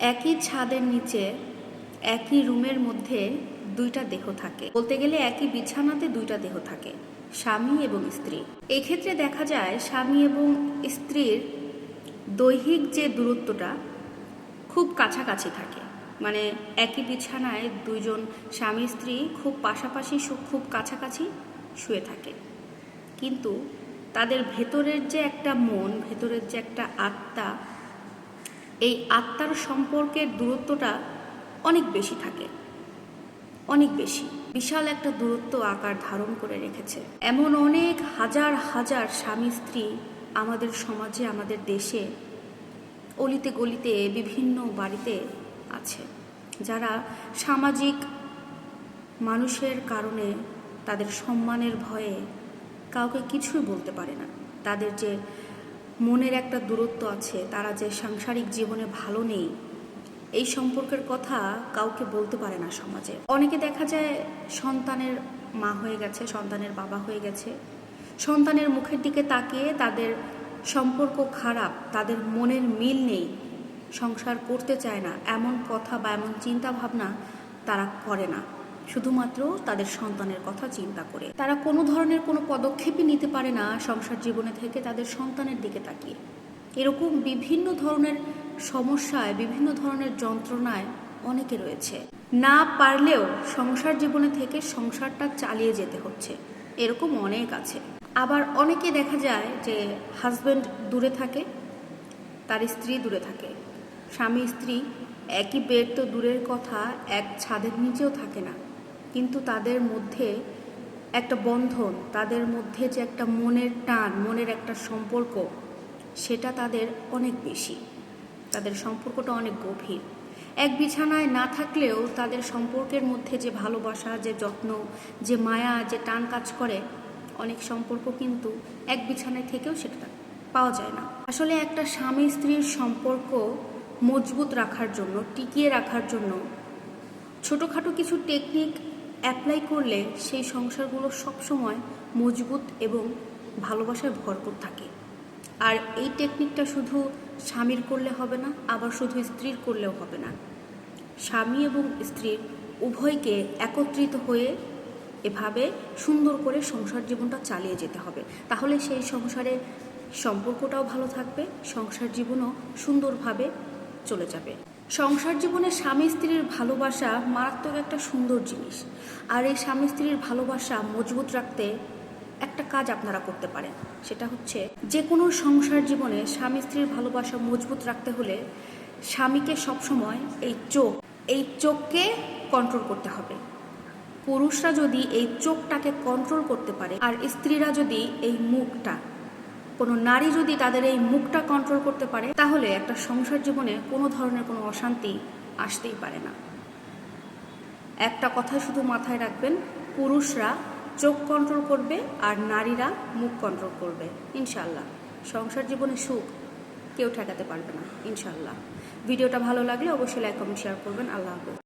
একই ছাদের নিচে, একই রুমের মধ্যে দুইটা দেহ থাকে। বলতে গেলে একই বিছানাতে দুইটা দেহ থাকে, স্বামী এবং স্ত্রী। এক্ষেত্রে দেখা যায় স্বামী এবং স্ত্রীর দৈহিক যে দূরত্বটা খুব কাছাকাছি থাকে। মানে একই বিছানায় দুইজন স্বামী স্ত্রী খুব পাশাপাশি খুব কাছাকাছি শুয়ে থাকে। কিন্তু তাদের ভেতরের যে একটা মন, ভেতরের যে একটা আত্মা এই আত্মার সম্পর্কের দূরত্বটা অনেক বেশি থাকে। অনেক বেশি। বিশাল একটা দূরত্ব আকার ধারণ করে রেখেছে। এমন অনেক হাজার হাজার স্বামী স্ত্রী আমাদের সমাজে, আমাদের দেশে অলিতে গলিতে বিভিন্ন বাড়িতে আছে। যারা সামাজিক মানুষের কারণে তাদের সম্মানের ভয়ে কাউকে কিছুই বলতে পারে না। তাদের যে মনের একটা দূরত্ব আছে, তারা যে সাংসারিক জীবনে ভালো নেই, এই সম্পর্কের কথা কাউকে বলতে পারে না সমাজে। অনেকে দেখা যায় সন্তানের মা হয়ে গেছে, সন্তানের বাবা হয়ে গেছে। সন্তানের মুখের দিকে তাকিয়ে তাদের সম্পর্ক খারাপ, তাদের মনের মিল নেই, সংসার করতে চায় না, এমন কথা বা এমন চিন্তা ভাবনা তারা করে না। শুধুমাত্র তাদের সন্তানের কথা চিন্তা করে। তারা কোনো ধরনের কোনো পদক্ষেপই নিতে পারে না সংসার জীবনে থেকে তাদের সন্তানের দিকে তাকিয়ে। এরকম বিভিন্ন ধরনের সমস্যায়, বিভিন্ন ধরনের যন্ত্রণায় অনেকে রয়েছে। না পারলেও সংসার জীবনে থেকে সংসারটা চালিয়ে যেতে হচ্ছে। এরকম অনেক আছে। আবার অনেকে দেখা যায় যে হাজব্যান্ড দূরে থাকে, তার স্ত্রী দূরে থাকে। স্বামী, স্ত্রী, একই বেড তো দূরের কথা, এক ছাদের নিচেও থাকে না। কিন্তু তাদের মধ্যে একটা বন্ধন, তাদের মধ্যে যে একটা মনের টান, মনের একটা সম্পর্ক, সেটা তাদের অনেক বেশি। তাদের সম্পর্কটা অনেক গভীর। এক বিছানায় না থাকলেও তাদের সম্পর্কের মধ্যে যে ভালোবাসা, যে যত্ন, যে মায়া, যে টান কাজ করে, অনেক সম্পর্ক কিন্তু এক বিছানায় থেকেও সেটা পাওয়া যায় না। আসলে একটা স্বামী স্ত্রীর সম্পর্ক মজবুত রাখার জন্য, টিকিয়ে রাখার জন্য ছোটোখাটো কিছু টেকনিক অ্যাপ্লাই করলে সেই সংসারগুলো সবসময় মজবুত এবং ভালোবাসায় ভরপুর থাকে। আর এই টেকনিকটা শুধু স্বামীর করলে হবে না, আবার শুধু স্ত্রীর করলেও হবে না। স্বামী এবং স্ত্রীর উভয়কে একত্রিত হয়ে এভাবে সুন্দর করে সংসার জীবনটা চালিয়ে যেতে হবে। তাহলে সেই সংসারে সম্পর্কটাও ভালো থাকবে, সংসার জীবনও সুন্দরভাবে চলে যাবে। সংসার জীবনে স্বামী স্ত্রীর ভালোবাসা মারাত্মক একটা সুন্দর জিনিস। আর এই স্বামী স্ত্রীর ভালোবাসা মজবুত রাখতে একটা কাজ আপনারা করতে পারেন। সেটা হচ্ছে যে কোনো সংসার জীবনে স্বামী স্ত্রীর ভালোবাসা মজবুত রাখতে হলে স্বামীকে সবসময় এই চোখ, এই চোখকে কন্ট্রোল করতে হবে। পুরুষরা যদি এই চোখটাকে কন্ট্রোল করতে পারে আর স্ত্রীরা যদি এই মুখটা কোনো নারী যদি তাদের এই মুখটা কন্ট্রোল করতে পারে, তাহলে একটা সংসার জীবনে কোনো ধরনের কোনো অশান্তি আসতেই পারে না। একটা কথা শুধু মাথায় রাখবেন, পুরুষরা চোখ কন্ট্রোল করবে আর নারীরা মুখ কন্ট্রোল করবে। ইনশাল্লাহ সংসার জীবনে সুখ কেউ ঠেকাতে পারবে না ইনশাল্লাহ ভিডিওটা ভালো লাগলে অবশ্যই লাইক কমেন্ট শেয়ার করবেন। আল্লাহ হাফেজ।